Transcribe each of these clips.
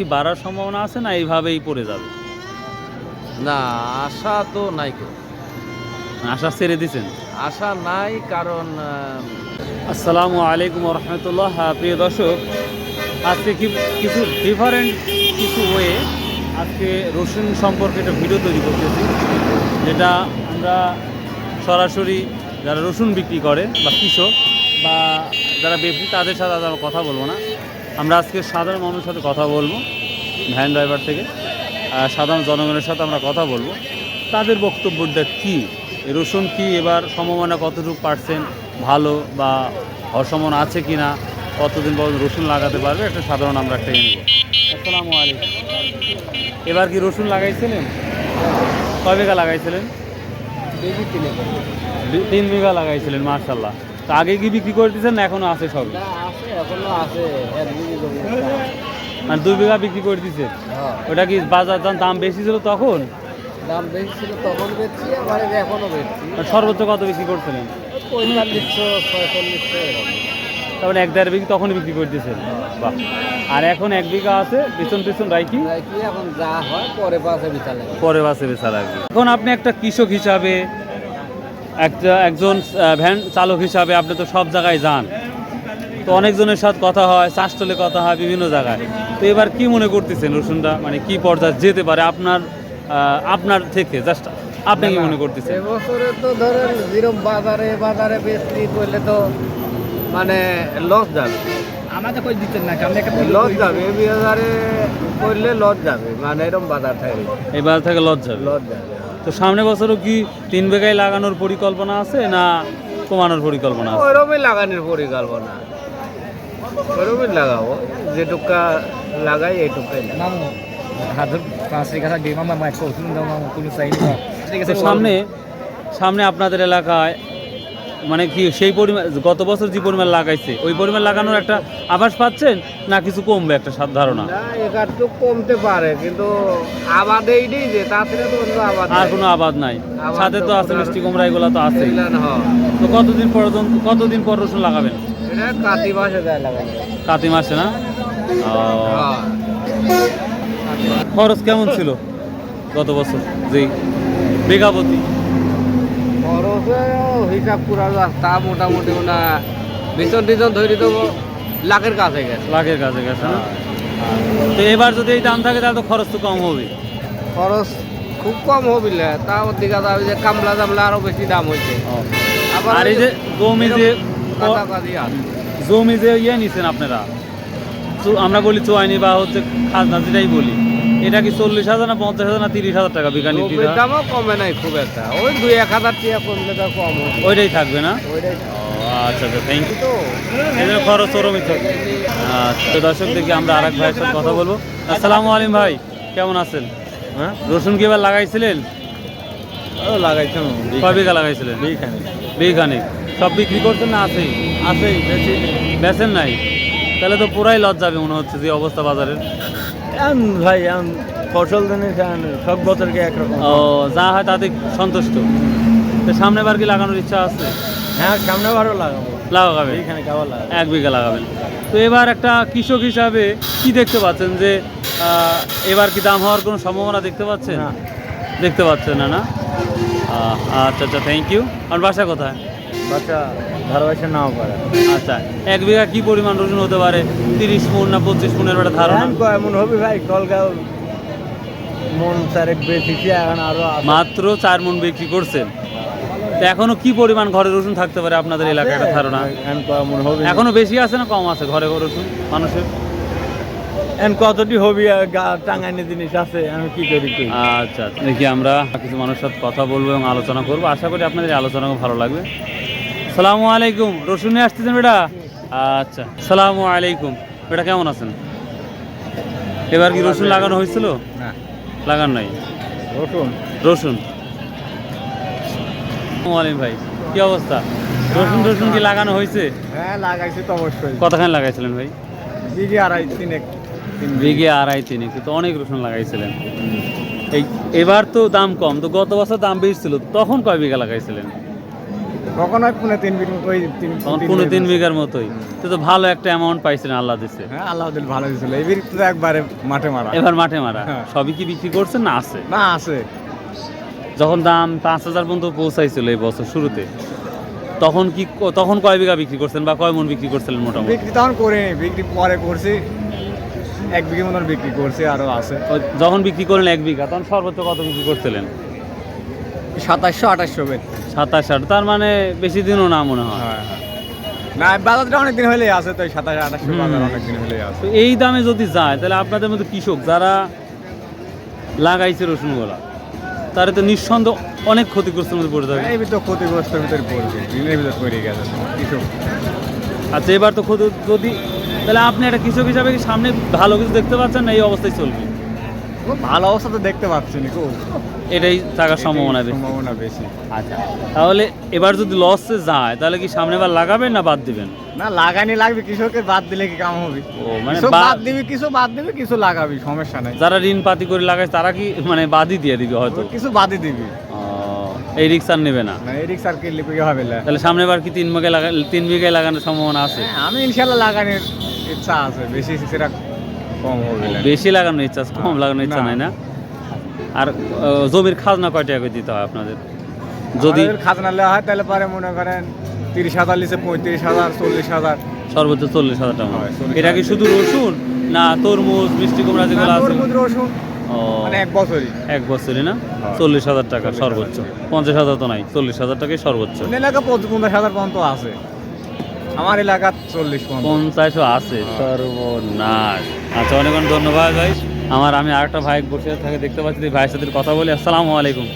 কি বাড়ার সম্ভাবনা আছে না এইভাবেই পড়ে যাবে? না আশা তো নাই কেউ। আশা ছেড়ে দিছেন? আশা নাই কারণ আসসালামু আলাইকুম রহমতুল্লাহ প্রিয় দর্শক আজকে কি কিছু ডিফারেন্ট কিছু ওয়ে আজকে রসুন সম্পর্কে একটা ভিডিও তৈরি করতেছি যেটা আমরা সরাসরি যারা রসুন বিক্রি করে বা কৃষক বা যারা ব্যক্তি তাদের সাথে আমরা কথা বলব না। আমরা আজকে সাধারণ মানুষের সাথে কথা বলব ভ্যান ড্রাইভার থেকে। সাধারণ জনগণের সাথে আমরা কথা বলব। তাদের বক্তব্যটা কী? রসুন কি এবার সম্ভাবনা কতটুকু পার্সেন্ট ভালো বা সম্ভাবনা আছে কি না কতদিন পর্যন্ত রসুন লাগাতে পারবে? একটা সাধারণ আমরা একটা নেব। আসসালামু আলাইকুম। এবার কি রসুন লাগাইছিলেন? কয় বিঘা লাগাইছিলেন? তিন বিঘা। লাগাইছিলেন মার্শাল্লাহ তো আগে কি বিক্রি করে দিয়েছেন না এখনও আছে সব মানে দুই বিঘা বিক্রি করে দিয়েছে হ্যাঁ, ওটা কি বাজার দাম দাম বেশি ছিল তখন? দাম বেশি ছিল তখন বেচছি আবার এই বেচছি। সর্বোচ্চ কত বিক্রি করছিলেন? পঁয়তাল্লিশশো ছয়চল্লিশশো এরকম। তারপরে এক দেড় বিঘি তখনই বিক্রি করে দিয়েছেন বাহ। আর এখন এক বিঘা আছে পিছন পিছন রাইকি এখন যা হয় পরে পাশে বিছালে পরে বাসে বেচা লাগবে। এখন আপনি একটা কৃষক হিসাবে একটা একজন ভ্যান চালক হিসাবে আপনি তো সব জায়গায় যান। তো অনেকজনের সাথে কথা হয় চাষটলে কথা হয় বিভিন্ন জায়গায়। তো এবার কি মনে করতেছেন রসুনটা? মানে কি পর্যায়ে যেতে পারে আপনার আপনার থেকে? জাস্ট আপনি কি মনে করতেছেন? এবছরে তো ধরেন যেরকম বাজারে বাজারে বিক্রি করলে তো মানে লস যাবে। আমাদের কই দিতেন না আপনি একটা লস যাবে এই বাজারে করলে লস যাবে মানে এরকম বাজার থাকে। এই বাজার থেকে লজ্জা যাবে? লস যাবে তো সামনে বছরও কি তিন বেগায় লাগানোর পরিকল্পনা আছে না কমানোর পরিকল্পনা আছে? ওইরকমই লাগানোর পরিকল্পনা। লাগাবো যেটুকা লাগাই এইটুকাই সামনে সামনে আপনাদের এলাকায় মানে কি সেই পরিমাণ গত বছর যে পরিমাণ লাগাইছে ওই পরিমাণ লাগানোর একটা আভাস পাচ্ছেন না কিছু কমবে একটা ধারণা একটু কমতে পারে কিন্তু আবাদ এইটাই যে তাড়াতাড়ি তো অন্য আবাদ আর কোনো আবাদ নাই সাথে তো আছে মিষ্টি কুমড়া এগুলো তো আছে। তো কতদিন পর্যন্ত কতদিন পর রসুন লাগাবেন কাতি মাসে কাতি মাসে না? হ্যাঁ। খরচ কেমন ছিল গত বছর? জি। বিঘাপতি খরচে হিসাব করা তা মোটামুটি না বেতন টিতন ধরে দেবো লাখের কাছে গেছে। লাখের কাছে গেছে না? তো এবার যদি এই দাম থাকে তাহলে তো খরচ তো কম হবে খরচ খুব কম হবিলে তাও দিকে যাবে যে কামলা জামলা আরও বেশি দাম হয়েছে আবার আর এই যে জমি যে। জমি যে ইয়ে নিছেন আপনারা আমরা বলি চুয়াইনি বা হচ্ছে খাজনা যেটাই বলি এটা কি চল্লিশ হাজার না পঞ্চাশ হাজার না তিরিশ হাজার টাকা বিঘা নিতে দামও কমে নাই খুব একটা। ওই দুই এক হাজার টাকা কমলে তো কম ওইটাই থাকবে না? ওইটাই আচ্ছা আচ্ছা থ্যাংক ইউ তো খরচ ওরমই থাকবে দর্শক দেখি আমরা আরেক ভাইয়ের সাথে কথা বলব। আসসালামু আলাইকুম ভাই কেমন আছেন? হ্যাঁ? রসুন কি এবার লাগাইছিলেন? ও লাগাইছেন কয় বিঘা লাগাইছিলেন? বিঘানিক। সব বিক্রি করছেন না আছেই। আছেই বেশি বেচেন নাই। তাহলে তো পুরাই লজ যাবে মনে হচ্ছে যে অবস্থা বাজারের। ভাই ফসল সব বছরকে একরকম। ও যা হয় তাতে সন্তুষ্ট। তো সামনে বার কি লাগানোর ইচ্ছা আছে? হ্যাঁ সামনে বারও লাগাবো। লাগাবেন এখানে এক বিঘা লাগাবেন। তো এবার একটা কৃষক হিসাবে কি দেখতে পাচ্ছেন যে এবার কি দাম হওয়ার কোনো সম্ভাবনা দেখতে পাচ্ছেন? না। দেখতে পাচ্ছেন না না? আচ্ছা আচ্ছা থ্যাংক ইউ আমার বাসা কোথায়? নাও পারে। আচ্ছা এক বিঘা কি পরিমাণ রসুন হতে পারে? তিরিশ মন না পঁচিশ মনের একটা ধারণা? এমন হবে ভাই? মন চারেক বেশি এখন আরও মাত্র চার মন বিক্রি করছেন। এখনও কি পরিমাণ ঘরে রসুন থাকতে পারে আপনাদের এলাকায় একটা ধারণা? হবে? এখনও বেশি আছে না কম আছে ঘরে ঘরে রসুন? মানুষের? এখন কতটি হবি টাঙ্গাইনি জিনিস আছে আমি কি করি আচ্ছা আচ্ছা। দেখি আমরা কিছু মানুষের সাথে কথা বলব এবং আলোচনা করব। আশা করি আপনাদের আলোচনা ভালো লাগবে। সালামু আলাইকুম। রসুন নিয়ে আসতেছেন বেটা? আচ্ছা সালামু আলাইকুম। বেটা কেমন আছেন? এবার কি রসুন লাগানো হয়েছিল? না। লাগান নাই? রসুন। রসুন। আলাইকুম ভাই কি অবস্থা? রসুন রসুন কি লাগানো হয়েছে? হ্যাঁ লাগাইছি তো অবশ্যই। কতখানি লাগাইছিলেন ভাই? দিদি আড়াই তিনেক। বিঘে আড়াই তিন কিন্তু অনেক রসুন লাগাইছিলেন। এই এবার তো দাম কম তো গত বছর দাম বেশি ছিল তখন কয় বিঘা লাগাইছিলেন? কখন হয় পুনে তিন বিঘা ওই তিন বিঘার মতোই। তো তো ভালো একটা অ্যামাউন্ট আল্লাহ দিছে। হ্যাঁ আল্লাহ দিল ভালো দিয়েছিল এই বিঘ তো একবারে মাঠে মারা। এবার মাঠে মারা। হ্যাঁ। সবই কি বিক্রি করছেন না আছে? না আছে। যখন দাম পাঁচ হাজার পর্যন্ত পৌঁছাইছিল এই বছর শুরুতে তখন কি তখন কয় বিঘা বিক্রি করছেন বা কয় মন বিক্রি করছিলেন মোটামুটি? বিক্রি তখন করিনি বিক্রি পরে করছি। এক বিঘে মতন বিক্রি করছি আরও আছে। যখন বিক্রি করলেন এক বিঘা তখন সর্বোচ্চ কত বিক্রি করছিলেন? সাতাশশো আঠাশশো বেদ সাতাশ ষাট তার মানে বেশি দিনও না মনে হয়। হ্যাঁ হ্যাঁ। না বাজারটা অনেক দিন হলেই আছে তো সাতাশ আঠাশশো হুম। বাজার অনেক দিন হলেই আছে। এই দামে যদি যায় তাহলে আপনাদের মধ্যে কৃষক যারা লাগাইছে রসুনগুলা তারা তো নিঃসন্দেহ অনেক ক্ষতিগ্রস্তের মধ্যে পড়ে থাকে এই ভিতর ক্ষতিগ্রস্তের ভিতরে পড়বে ঋণের ভিতর পড়ে গেছে কিছু আচ্ছা এবার তো ক্ষতি যদি তাহলে আপনি একটা কৃষক হিসাবে কি সামনে ভালো কিছু দেখতে পাচ্ছেন না এই অবস্থায় চলবে? ভালো অবস্থা তো দেখতে পাচ্ছি না খুব এটাই থাকার সম্ভাবনা বেশি। সম্ভাবনা বেশি। আচ্ছা। তাহলে এবার যদি লসে যায় তাহলে কি সামনে বার লাগাবেন না বাদ দিবেন? না লাগানি লাগবে কৃষকের বাদ দিলে কি কাম হবে? ও মানে বাদ দিবি কিছু বাদ দিবি কিছু লাগাবি সমস্যা নাই। যারা ঋণ পাতি করে লাগায় তারা কি মানে বাদই দিয়ে দিবে হয়তো? কিছু বাদই দিবি। এই রিক্স আর নেবে না। এই রিক্সার কি লিপে হবে না? তাহলে সামনে বার কি তিন বিঘা লাগা তিন বিঘায় লাগানোর সম্ভাবনা আছে? হ্যাঁ, আমি ইনশাল্লাহ লাগানোর ইচ্ছা আছে বেশি সেটা কম হবে বেশি লাগানোর ইচ্ছা আছে, কম লাগানোর ইচ্ছা। নাই না? আর জমির খাজনা কয় টাকা করে দিতে হয় আপনাদের? যদি খাজনা নেওয়া হয় তাহলে পরে মনে করেন তিরিশ হাজার লিখে পঁয়ত্রিশ হাজার চল্লিশ হাজার। সর্বোচ্চ চল্লিশ হাজার টাকা। হয়, এটা কি শুধু রসুন না তরমুজ মিষ্টি কুমড়া যেগুলো আছে? রসুন মানে এক বছরই। এক বছরই না? চল্লিশ হাজার টাকা সর্বোচ্চ। পঞ্চাশ হাজার তো নাই চল্লিশ হাজার টাকাই সর্বোচ্চ। এলাকা পঞ্চাশ হাজার পর্যন্ত আছে। আমার এলাকা চল্লিশ পঞ্চাশও আছে সর্বনাশ। আচ্ছা অনেক অনেক ধন্যবাদ ভাই। আমার আমি আরেকটা ভাই বসে থাকে দেখতে পাচ্ছি ভাইয়ের সাথে কথা বলি। আসসালামু আলাইকুম।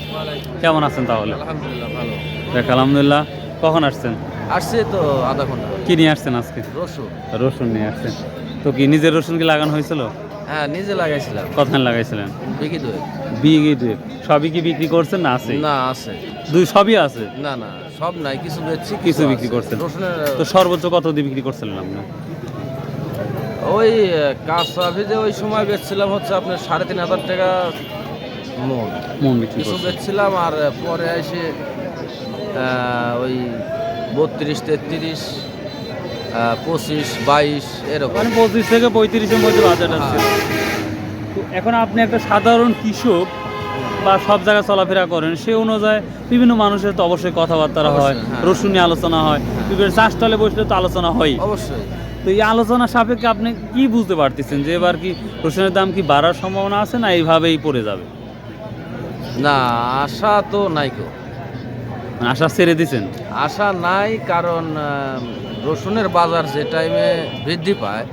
কেমন আছেন তাহলে? আলহামদুলিল্লাহ ভালো। দেখ আলহামদুলিল্লাহ। কখন আসছেন? আসছে তো আধা ঘণ্টা। কি নিয়ে আসছেন আজকে? রসুন। রসুন নিয়ে আসছেন। তো কি নিজের রসুন কি লাগানো হয়েছিল? হ্যাঁ নিজে লাগাইছিলাম। কতখান লাগাইছিলেন? বিকি দুই বিঘে দুই সবই কি বিক্রি করছেন না আছে? না আছে। দুই সবই আছে? না না সব নাই কিছু বেচছি কিছু বিক্রি করছেন। তো সর্বোচ্চ কত দিয়ে বিক্রি করছিলেন আপনি? ওই কাঁচা ভেজে ওই সময় বেচছিলাম হচ্ছে আপনার সাড়ে তিন হাজার টাকা মন। মন বিক্রি কিছু বেচছিলাম আর পরে এসে ওই বত্রিশ তেত্রিশ পঁচিশ বাইশ এরকম। মানে পঁচিশ থেকে পঁয়ত্রিশের মধ্যে বাজারটা ছিল হ্যাঁ। তো এখন আপনি একটা সাধারণ কৃষক বা সব জায়গায় চলাফেরা করেন সে অনুযায়ী বিভিন্ন মানুষের তো অবশ্যই কথাবার্তা হয় হ্যাঁ। রসুন নিয়ে আলোচনা হয় বিভিন্ন চাষ টলে বসলে তো আলোচনা হয় অবশ্যই। তো এই আলোচনা সাপেক্ষে আপনি কি বুঝতে পারতেছেন যে এবার কি রসুনের দাম কি বাড়ার সম্ভাবনা আছে না এইভাবেই পড়ে যাবে? না আশা তো নাই কো মানে আশা ছেড়ে দিছেন? আশা নাই কারণ রসুনের বাজার যে টাইমে বৃদ্ধি পায়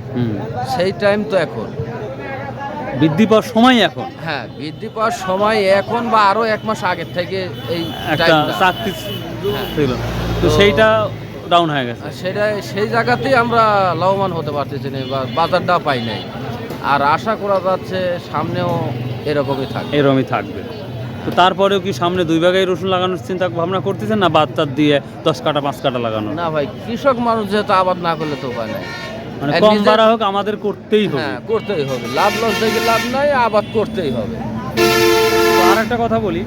সেই টাইম তো এখন। বৃদ্ধি পাওয়ার সময় এখন? হ্যাঁ বৃদ্ধি পাওয়ার সময় এখন বা আরও এক মাস আগের থেকে এই একটা টাইমটা চাকরি হ্যাঁ। ছিল। তো সেইটা ডাউন হয়ে গেছে। আর সেটা সেই জায়গাতেই আমরা লাভবান হতে পারতেছি না বা বাজারটা পাই নাই। আর আশা করা যাচ্ছে সামনেও এরকমই থাকবে। এরকমই থাকবে। তো তারপরেও কি সামনে দুই ভাগাই রসুন লাগানোর চিন্তা ভাবনা করতেছেন না বাদ দিয়ে দশ কাটা পাঁচ কাটা লাগানো? না ভাই কৃষক মানুষ যেহেতু আবাদ না করলে তো উপায় নাই। মানে কম বাড়া হোক আমাদের করতেই হবে। হ্যাঁ করতেই হবে। লাভ লস দেখে লাভ নাই আবাদ করতেই হবে। আর একটা কথা বলি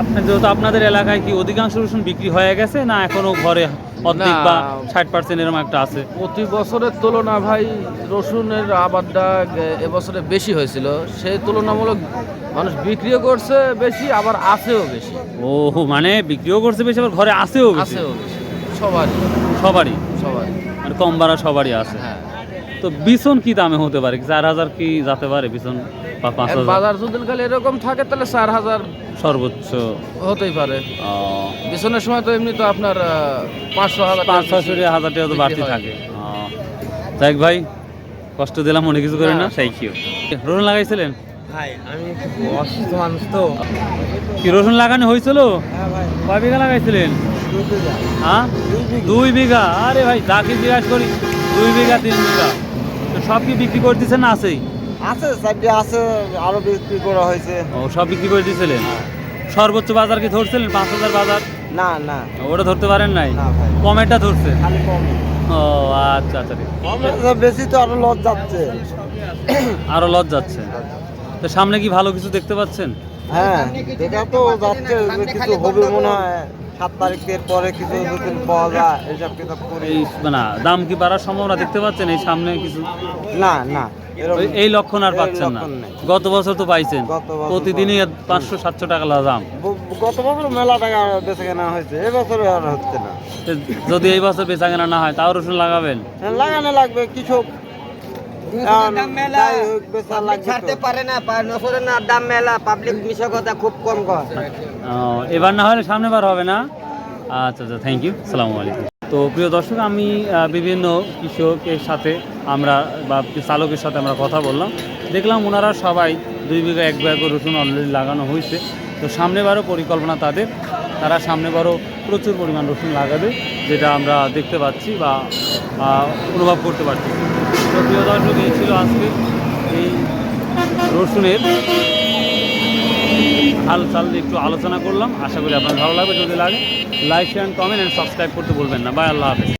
আপনি যেহেতু আপনাদের এলাকায় কি অধিকাংশ রসুন বিক্রি হয়ে গেছে না এখনও ঘরে অর্ধেক বা ষাট পার্সেন্ট এরকম একটা আছে? প্রতি বছরের তুলনা ভাই রসুনের আবাদটা এবছরে বেশি হয়েছিল। সেই তুলনামূলক মানুষ বিক্রিও করছে বেশি আবার আছেও বেশি। ও মানে বিক্রিও করছে বেশি আবার ঘরে আসেও বেশি? আছেও বেশি। সবারই। সবারই? সবারই। মানে কম বাড়া সবারই আছে। হ্যাঁ। তো বিছন কি দামে হতে পারে? চার হাজার কি যেতে পারে বিছন বা পাঁচ হাজার? বাজার যদি খালি এরকম থাকে তাহলে চার হাজার সর্বোচ্চ। হতেই পারে। বিছনের সময় তো এমনি তো আপনার পাঁচশো হাজার পাঁচ টাকা ছয়শো হাজার টাকা তো বাড়তি থাকে। আহ, ভাই কষ্ট দিলাম মনে কিছু করি না? থ্যাংক ইউ রসুন লাগাইছিলেন? ভাই আমি অসুস্থ মানুষ তো। কি রসুন লাগানো হয়েছিল? কয় বিঘা লাগাইছিলেন? হ্যাঁ? দুই বিঘা। আরে ভাই যাকে জিজ্ঞাসা করি দুই বিঘা তিন বিঘা। সব কি বিক্রি করে দিচ্ছেন না আছেই? আছে চারটে আছে আরও বিক্রি করা হয়েছে। ও সব বিক্রি করে দিয়েছিলেন সর্বোচ্চ বাজার কি ধরছিলেন? পাঁচ হাজার বাজার? না না। ওটা ধরতে পারেন নাই? কমেরটা ধরছেন খালি কম ও আচ্ছা আচ্ছা। বেশি তো আরও লস যাচ্ছে। আরও লস যাচ্ছে। তো সামনে কি ভালো কিছু দেখতে পাচ্ছেন? হ্যাঁ দেখা তো যাচ্ছে কিছু হবে মনে হয়। সাত তারিখের পরে কিছু যদি পাওয়া যায় হিসাব কিতাব করে এই মানে দাম কি বাড়ার সম্ভাবনা দেখতে পাচ্ছেন এই সামনে কিছু? না না এই লক্ষণ আর পাচ্ছেন না। গত বছর তো পাইছেন। প্রতিদিনই পাঁচশো সাতশো টাকা দাম। গত বছর মেলা টাকা বেঁচে কেনা হয়েছে এবছরে আর হচ্ছে না। যদি এই বছর বেচা কেনা না হয় তাও রসুন লাগাবেন? হ্যাঁ, লাগানো লাগবে কিছু ছাড়তে পারে না দাম মেলা পাবলিক মিশা কথা খুব কম কয় এবার না হলে সামনে বার হবে না? আচ্ছা আচ্ছা থ্যাংক ইউ সালামু আলাইকুম। তো প্রিয় দর্শক, আমি বিভিন্ন কৃষকের সাথে আমরা বা চালকের সাথে আমরা কথা বললাম। দেখলাম ওনারা সবাই দুই বিঘা, এক বিঘা করে রসুন অলরেডি লাগানো হয়েছে। তো সামনেবারও পরিকল্পনা তাদের। তারা সামনেবারও প্রচুর পরিমাণ রসুন লাগাবে, যেটা আমরা দেখতে পাচ্ছি বা অনুভব করতে পারছি। তো প্রিয় দর্শক, এই ছিল আজকে এই রসুনের হাল চাল একটু আলোচনা করলাম। আশা করি আপনার ভালো লাগবে। যদি লাগে like share comment and subscribe করতে বলবেন না। বাই, আল্লাহ হাফেজ।